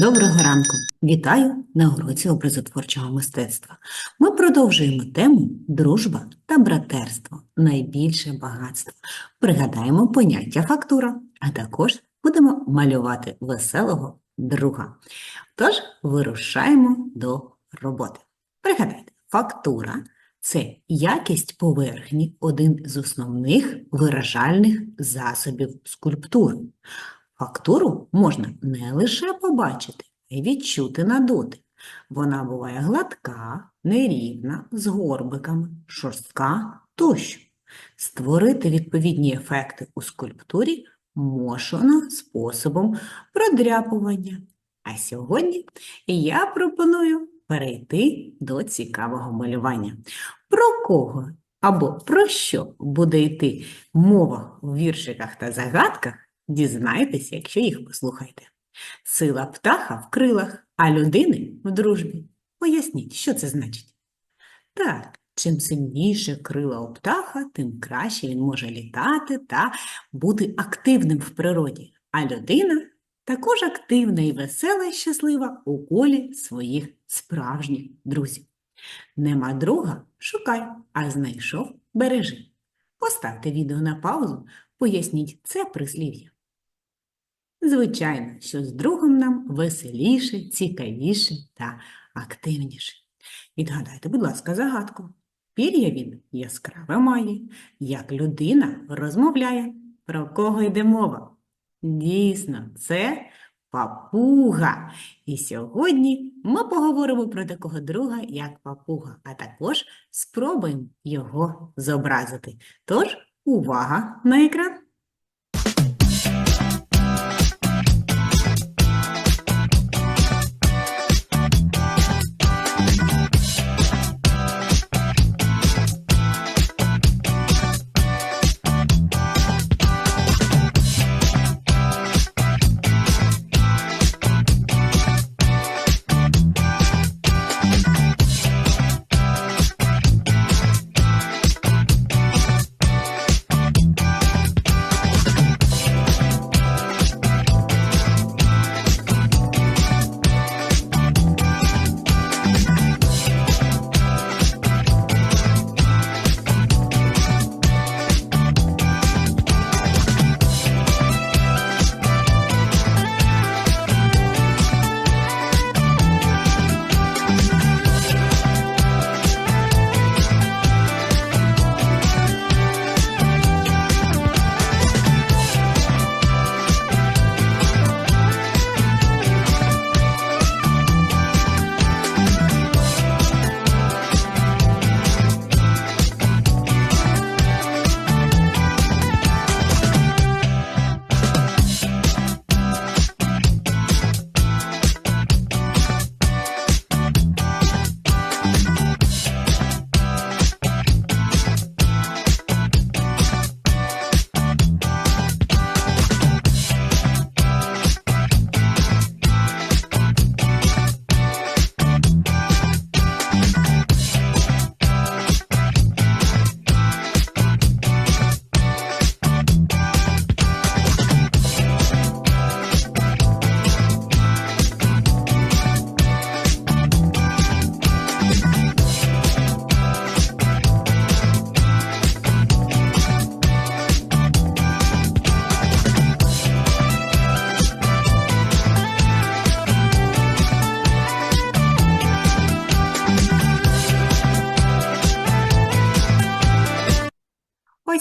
Доброго ранку! Вітаю на уроці образотворчого мистецтва. Ми продовжуємо тему дружба та братерство найбільше багатство. Пригадаємо поняття фактура, а також будемо малювати веселого друга. Тож вирушаємо до роботи. Пригадайте, фактура це якість поверхні, один з основних виражальних засобів скульптури. Фактуру можна не лише побачити, а й відчути на дотик. Вона буває гладка, нерівна, з горбиками, шорстка тощо. Створити відповідні ефекти у скульптурі можна способом продряпування. А сьогодні я пропоную перейти до цікавого малювання. Про кого або про що буде йти мова у віршиках та загадках, Дізнайтеся, якщо їх послухаєте. Сила птаха в крилах, а людини в дружбі. Поясніть, що це значить? Так, чим сильніше крила у птаха, тим краще він може літати та бути активним в природі. А людина також активна і весела і щаслива у колі своїх справжніх друзів. Нема друга шукай, а знайшов бережи. Поставте відео на паузу, поясніть це прислів'я. Звичайно, що з другом нам веселіше, цікавіше та активніше. Відгадайте, будь ласка, загадку. Пір'я він яскраве має, як людина розмовляє. Про кого йде мова? Дійсно, це папуга. І сьогодні ми поговоримо про такого друга, як папуга, а також спробуємо його зобразити. Тож, увага на екран!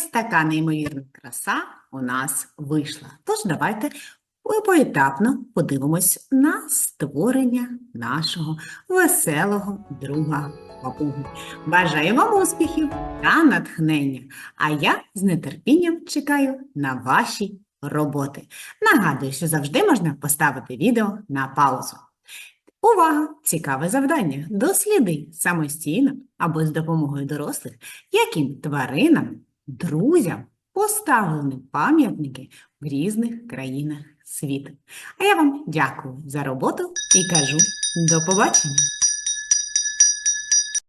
Ось така неймовірна краса у нас вийшла. Тож давайте поетапно подивимось на створення нашого веселого друга папуги. Бажаю вам успіхів та натхнення, а я з нетерпінням чекаю на ваші роботи. Нагадую, що завжди можна поставити відео на паузу. Увага! Цікаве завдання. Досліди самостійно або з допомогою дорослих, яким тваринам друзям поставлені пам'ятники в різних країнах світу. А я вам дякую за роботу і кажу до побачення!